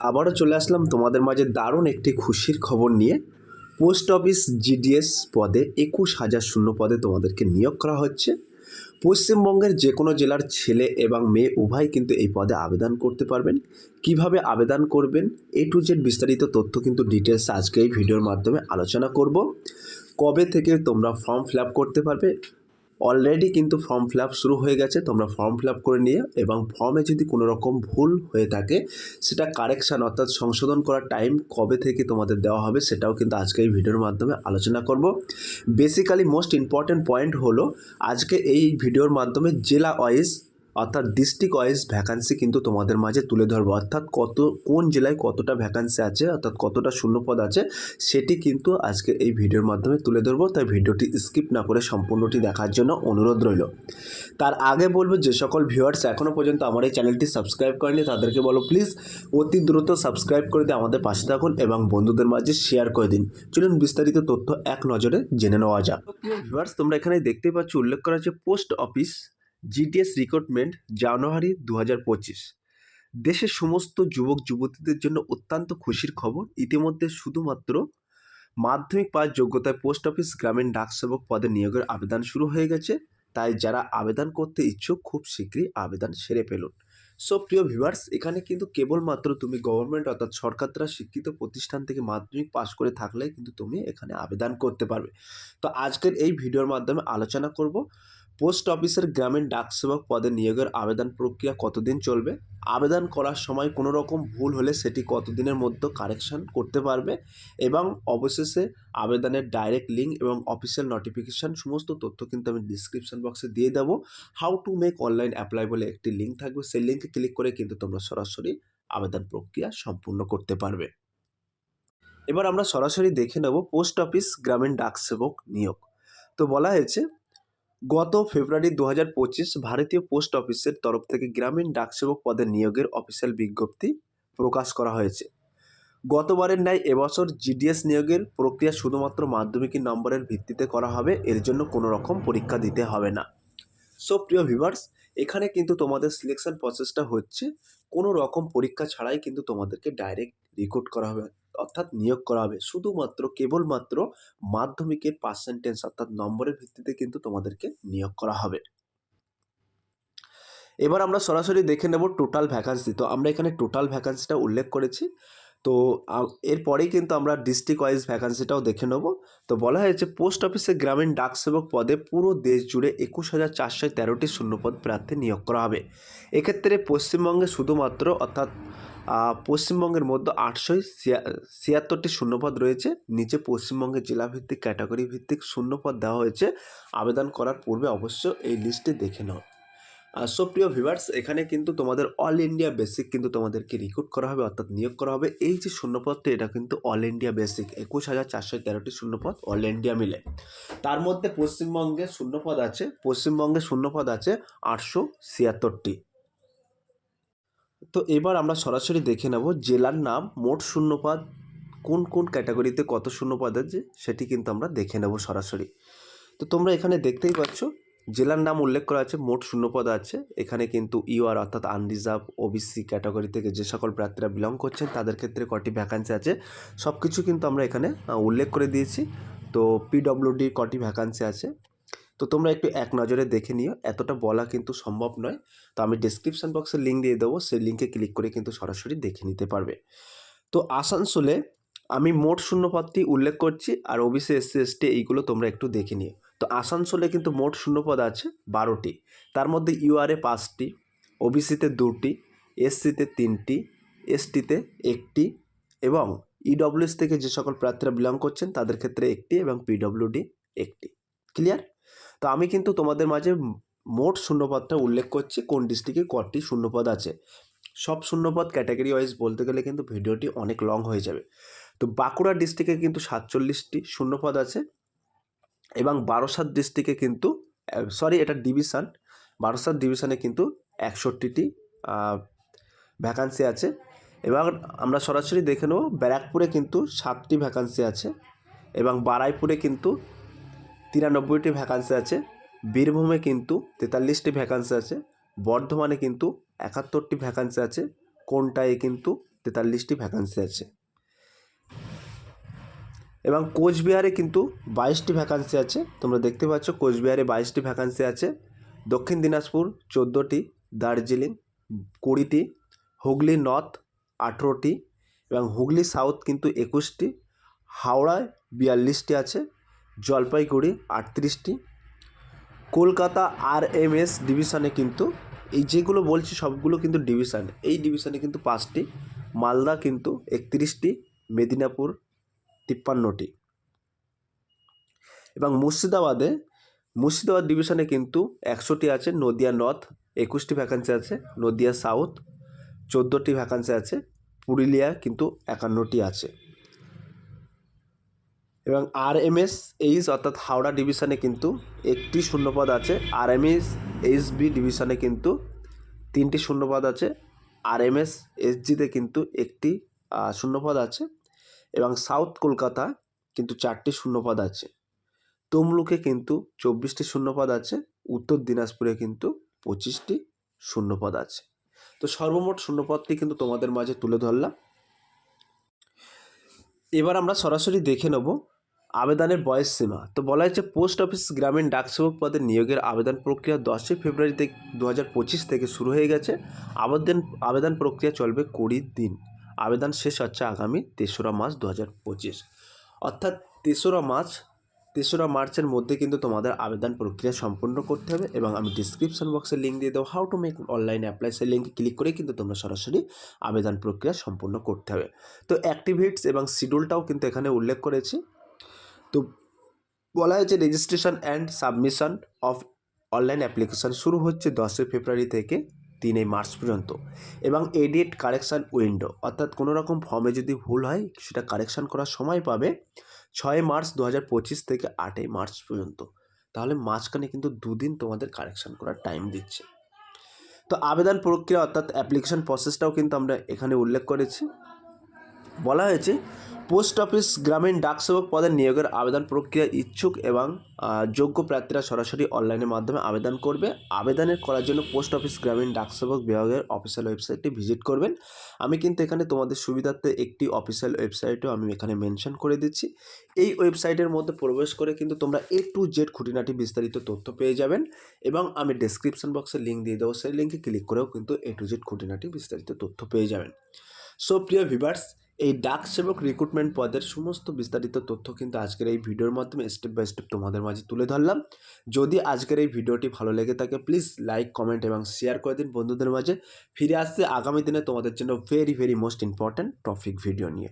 আবারও চলে আসলাম তোমাদের মাঝে দারুণ একটি খুশির খবর নিয়ে। পোস্ট অফিস জিডিএস পদে একুশ হাজার শূন্য পদে তোমাদেরকে নিয়োগ করা হচ্ছে। পশ্চিমবঙ্গের যে কোনো জেলার ছেলে এবং মেয়ে উভয় কিন্তু এই পদে আবেদন করতে পারবেন। কীভাবে আবেদন করবেন? এ টু জেড বিস্তারিত তথ্য কিন্তু ডিটেলস আজকে এই ভিডিওর মাধ্যমে আলোচনা করব। কবে থেকে তোমরা ফর্ম ফিল করতে পারবে? অলরেডি কিন্তু ফর্ম ফিল শুরু হয়ে গেছে। তোমরা ফর্ম ফিল করে নিয়ে এবং ফর্মে যদি কোনো রকম ভুল হয়ে থাকে, সেটা কারেকশান অর্থাৎ সংশোধন করার টাইম কবে থেকে তোমাদের দেওয়া হবে, সেটাও কিন্তু আজকে এই ভিডিওর মাধ্যমে আলোচনা করব। বেসিক্যালি মোস্ট ইম্পর্ট্যান্ট পয়েন্ট হলো, আজকে এই ভিডিওর মাধ্যমে জেলা ওয়াইজ অর্থাৎ ডিস্ট্রিক্ট ওয়াইজ ভ্যাকান্সি কিন্তু তোমাদের মাঝে তুলে ধরবো। অর্থাৎ কত, কোন জেলায় কতটা ভ্যাকান্সি আছে, অর্থাৎ কতটা শূন্যপদ আছে, সেটি কিন্তু আজকে এই ভিডিওর মাধ্যমে তুলে ধরবো। তাই ভিডিওটি স্কিপ না করে সম্পূর্ণটি দেখার জন্য অনুরোধ রইল। তার আগে বলব, যে সকল ভিউয়ার্স এখনও পর্যন্ত আমার এই চ্যানেলটি সাবস্ক্রাইব করেনি তাদেরকে বলো প্লিজ অতি দ্রুত সাবস্ক্রাইব করে দিয়ে আমাদের পাশে থাকুন এবং বন্ধুদের মাঝে শেয়ার করে দিন। চলুন বিস্তারিত তথ্য এক নজরে জেনে নেওয়া যাক। ভিউয়ার্স তোমরা এখানে দেখতে পাচ্ছ, উল্লেখ করা আছে পোস্ট অফিস জিটিএস রিক্রুটমেন্ট জানুয়ারি দু হাজার পঁচিশ। দেশের সমস্ত যুবক, যুবতীদের জন্য অত্যন্ত খুশির খবর। ইতিমধ্যে শুধুমাত্র মাধ্যমিক পাস যোগ্যতায় পোস্ট অফিস গ্রামীণ ডাকসেবক পদে নিয়োগের আবেদন শুরু হয়ে গেছে। তাই যারা আবেদন করতে ইচ্ছুক, খুব শীঘ্রই আবেদন সেরে ফেলুন। সো, প্রিয় ভিউয়ার্স, এখানে কিন্তু কেবলমাত্র তুমি গভর্নমেন্ট অর্থাৎ সরকার দ্বারা শিক্ষিত প্রতিষ্ঠান থেকে মাধ্যমিক পাশ করে থাকলে কিন্তু তুমি এখানে আবেদন করতে পারবে। তো আজকের এই ভিডিওর মাধ্যমে আলোচনা করব পোস্ট অফিসের গ্রামীণ ডাকসেবক পদে নিয়োগের আবেদন প্রক্রিয়া কতদিন চলবে? আবেদন করার সময় কোনো রকম ভুল হলে সেটি কতদিনের মধ্যে কারেকশন করতে পারবে? এবং অবশেষে আবেদনের ডাইরেক্ট লিঙ্ক এবং অফিসিয়াল নোটিফিকেশান সমস্ত তথ্য কিন্তু আমি ডিসক্রিপশন বক্সে দিয়ে দেবো। How to make online apply বলে একটি লিঙ্ক থাকবে। সেই লিঙ্কে ক্লিক করে কিন্তু তোমরা সরাসরি আবেদন প্রক্রিয়া সম্পূর্ণ করতে পারবে। এবার আমরা সরাসরি দেখে নেব পোস্ট অফিস গ্রামীণ ডাকসেবক নিয়োগ। তো বলা হয়েছে গত ফেব্রুয়ারি দু হাজার পঁচিশ ভারতীয় পোস্ট অফিসের তরফ থেকে গ্রামীণ ডাকসেবক পদে নিয়োগের অফিসিয়াল বিজ্ঞপ্তি প্রকাশ করা হয়েছে। গতবারের ন্যায় এবছর জিডিএস নিয়োগের প্রক্রিয়া শুধুমাত্র মাধ্যমিকের নম্বরের ভিত্তিতে করা হবে, এর জন্য কোনো রকম পরীক্ষা দিতে হবে না। সো, প্রিয় ভিভার্স এখানে কিন্তু তোমাদের সিলেকশন প্রসেসটা হচ্ছে, কোনো রকম পরীক্ষা ছাড়াই কিন্তু তোমাদেরকে ডাইরেক্ট রিক্রুট করা হবে। অর্থাৎ নিয়োগ করা হবে। শুধুমাত্র, কেবলমাত্র মাধ্যমিকের পার্সেন্টেজ অর্থাৎ নম্বরের ভিত্তিতে কিন্তু তোমাদেরকে নিয়োগ করা হবে। এবার আমরা সরাসরি দেখে নেব টোটাল ভ্যাকান্সি তো আমরা এখানে টোটাল ভ্যাকান্সিটা উল্লেখ করেছি। তো এরপরেই কিন্তু আমরা ডিস্ট্রিক্ট ওয়াইজ ভ্যাকান্সিটাও দেখে নেব। তো বলা হয়েছে পোস্ট অফিসে গ্রামীণ ডাকসেবক পদে পুরো দেশ জুড়ে একুশ হাজার চারশো তেরোটি শূন্যপদ প্রার্থী নিয়োগ করা হবে। এক্ষেত্রে পশ্চিমবঙ্গে শুধুমাত্র অর্থাৎ পশ্চিমবঙ্গের মধ্যে আটশো ছিয়াত্তরটি শূন্যপদ রয়েছে। নিচে পশ্চিমবঙ্গের জেলাভিত্তিক ক্যাটাগরি ভিত্তিক শূন্যপদ দেওয়া হয়েছে। আবেদন করার পূর্বে অবশ্য এই লিস্টে দেখে নাও। সো প্রিয় ভিভার্স এখানে কিন্তু তোমাদের অল ইন্ডিয়া বেসিক কিন্তু তোমাদেরকে রিক্রুট করা হবে, অর্থাৎ নিয়োগ করা হবে। এই যে শূন্যপদটি, এটা কিন্তু অল ইন্ডিয়া বেসিক। একুশ হাজার চারশো তেরোটি শূন্যপদ অল ইন্ডিয়া মিলে। তার মধ্যে পশ্চিমবঙ্গে শূন্যপদ আছে, পশ্চিমবঙ্গে শূন্যপদ আছে আটশো ছিয়াত্তরটি। তো এবার আমরা সরাসরি দেখে নেব জেলার নাম, মোট শূন্যপদ, কোন কোন ক্যাটাগরিতে কত শূন্যপদ আছে, সেটি কিন্তু আমরা দেখে নেব সরাসরি। তো তোমরা এখানে দেখতেই পাচ্ছ, জেলার নাম উল্লেখ করা আছে, মোট শূন্যপদ আছে। এখানে কিন্তু ইউআর অর্থাৎ আনরিজার্ভ ওবিসি ক্যাটাগরি থেকে যে সকল প্রার্থীরা বিলং করছেন, তাদের ক্ষেত্রে কটি ভ্যাকান্সি আছে সব কিছু কিন্তু আমরা এখানে উল্লেখ করে দিয়েছি। তো পিডব্লিউডির কটি ভ্যাকান্সি আছে। তো তোমরা একটু এক নজরে দেখে নিও, এতটা বলা কিন্তু সম্ভব নয়। তো আমি ডিসক্রিপশন বক্সে লিঙ্ক দিয়ে দেবো, সেই লিঙ্কে ক্লিক করে কিন্তু সরাসরি দেখে নিতে পারবে। তো আসানসোলে আমি মোট শূন্যপদটি উল্লেখ করছি আর ওবিসি এসসি এসটি এইগুলো তোমরা একটু দেখে নিও। তো আসানসোলে কিন্তু মোট শূন্যপদ আছে বারোটি। তার মধ্যে ইউআরএ পাঁচটি ওবিসিতে দুটি এসসিতে তিনটি এসটিতে একটি এবং ইডব্লিউএস থেকে যে সকল প্রার্থীরা বিলং করছেন তাদের ক্ষেত্রে একটি এবং পিডব্লিউডি একটি। ক্লিয়ার তো আমি কিন্তু তোমাদের মাঝে মোট শূন্যপদটা উল্লেখ করছি, কোন ডিস্ট্রিক্টে কটি শূন্যপদ আছে। সব শূন্যপদ ক্যাটাগরি ওয়াইজ বলতে গেলে কিন্তু ভিডিওটি অনেক লং হয়ে যাবে। তো বাঁকুড়া ডিস্ট্রিক্টে কিন্তু সাতচল্লিশটি শূন্যপদ আছে এবং বারোসাত ডিস্ট্রিক্টে কিন্তু সরি এটা ডিভিশন বারোসাত ডিভিশনে কিন্তু একষট্টিটি ভ্যাকান্সি আছে। এবার আমরা সরাসরি দেখে নেব, ব্যারাকপুরে কিন্তু সাতটি ভ্যাকান্সি আছে এবং বারাইপুরে কিন্তু তিরানব্বইটি ভ্যাকান্সি আছে, বীরভূমে কিন্তু তেতাল্লিশটি ভ্যাকান্সি আছে, বর্ধমানে কিন্তু একাত্তরটি ভ্যাকান্সি আছে, কোনটায় কিন্তু তেতাল্লিশটি ভ্যাকান্সি আছে। এবং কোচবিহারে কিন্তু বাইশটি ভ্যাকান্সি আছে, তোমরা দেখতে পাচ্ছ কোচবিহারে বাইশটি ভ্যাকান্সি আছে, দক্ষিণ দিনাজপুর চোদ্দোটি, দার্জিলিং কুড়িটি, হুগলি নর্থ আঠেরোটি, এবং হুগলি সাউথ কিন্তু একুশটি, হাওড়ায় বিয়াল্লিশটি আছে জলপাইগুড়ি আটত্রিশটি। কলকাতা আর এম এস ডিভিশনে কিন্তু এই যেগুলো বলছি সবগুলো কিন্তু ডিভিশন। এই ডিভিশনে কিন্তু পাঁচটি, মালদা কিন্তু একত্রিশটি, মেদিনীপুর তিপ্পান্নটি। এবং মুর্শিদাবাদে, মুর্শিদাবাদ ডিভিশনে কিন্তু একশোটি আছে, নদিয়া নর্থ একুশটি ভ্যাকান্সি আছে, নদিয়া সাউথ চোদ্দোটি ভ্যাকান্সি আছে, পুরুলিয়া কিন্তু একান্নটি আছে। এবং আর এম এস এইচ অর্থাৎ হাওড়া ডিভিশনে কিন্তু একটি শূন্যপদ আছে। R M S H B ডিভিশনে কিন্তু তিনটি শূন্যপদ আছে। আর এম এস এসজিতে কিন্তু একটি শূন্যপদ আছে এবং সাউথ কলকাতা কিন্তু চারটি শূন্যপদ আছে। তমলুকে কিন্তু চব্বিশটি শূন্যপদ আছে, উত্তর দিনাজপুরে কিন্তু পঁচিশটি শূন্যপদ আছে। তো সর্বমোট শূন্যপদটি কিন্তু তোমাদের মাঝে তুলে ধরলাম। এবার আমরা সরাসরি দেখে নেব আবেদনের বয়স সীমা। তো বলা হয়েছে, পোস্ট অফিস গ্রামীণ ডাকসেবক পদে নিয়োগের আবেদন প্রক্রিয়া দশই ফেব্রুয়ারি দু থেকে শুরু হয়ে গেছে। আবেদন আবেদন প্রক্রিয়া চলবে কুড়ি দিন। আবেদন শেষ হচ্ছে আগামী তেসরা মার্চ দু হাজার পঁচিশ। অর্থাৎ তেসরা মার্চ, তেসরা মার্চের মধ্যে কিন্তু তোমাদের আবেদন প্রক্রিয়া সম্পূর্ণ করতে হবে এবং আমি ডিসক্রিপশন বক্সে লিঙ্ক দিয়ে দেবো how to make online apply সেই লিঙ্কে ক্লিক করে কিন্তু তোমরা সরাসরি আবেদন প্রক্রিয়া সম্পূর্ণ করতে হবে। তো অ্যাক্টিভিটস এবং শিডিউলটাও কিন্তু এখানে উল্লেখ করেছি। তো বলা হয়েছে registration and submission of online application শুরু হচ্ছে দশই ফেব্রুয়ারি থেকে তিনই মার্চ পর্যন্ত এবং এডিট কারেকশান উইন্ডো অর্থাৎ কোনো রকম ফর্মে যদি ভুল হয়, সেটা কারেকশান করার সময় পাবে ছয় মার্চ দু হাজার পঁচিশ থেকে আটই মার্চ পর্যন্ত। তাহলে মাঝখানে কিন্তু দুদিন তোমাদের কারেকশান করার টাইম দিচ্ছে। তো আবেদন প্রক্রিয়া, অর্থাৎ অ্যাপ্লিকেশন প্রসেসটাও কিন্তু আমরা এখানে উল্লেখ করেছি। বলা হয়েছে, পোস্ট অফিস গ্রামীণ ডাকসেবক পদের নিয়োগের আবেদন প্রক্রিয়া ইচ্ছুক এবং যোগ্য প্রার্থীরা সরাসরি অনলাইনের মাধ্যমে আবেদন করবে। আবেদনের করার জন্য পোস্ট অফিস গ্রামীণ ডাকসেবক বিভাগের অফিসিয়াল ওয়েবসাইটটি ভিজিট করবেন। আমি কিন্তু এখানে তোমাদের সুবিধার্থে একটি অফিসিয়াল ওয়েবসাইটও আমি এখানে মেনশন করে দিচ্ছি। এই ওয়েবসাইটের মধ্যে প্রবেশ করে কিন্তু তোমরা এ টু জেড খুঁটিনাটি বিস্তারিত তথ্য পেয়ে যাবেন এবং আমি ডেসক্রিপশন বক্সে লিঙ্ক দিয়ে দেবো। সেই লিঙ্কে ক্লিক করেও কিন্তু এ টু জেড খুঁটিনাটি বিস্তারিত তথ্য পেয়ে যাবেন। সো প্রিয় ভিভার্স এই ডাক সেবক রিক্রুটমেন্ট পদের সমস্ত বিস্তারিত তথ্য কিন্তু আজকের এই ভিডিওর মাধ্যমে স্টেপ বাই স্টেপ তোমাদের মাঝে তুলে ধরলাম। যদি আজকের এই ভিডিওটি ভালো লেগে থাকে প্লিজ লাইক কমেন্ট এবং শেয়ার করে দিন বন্ধুদের মাঝে। ফিরে আসছে আগামী দিনে তোমাদের জন্য very very most important topic video নিয়ে।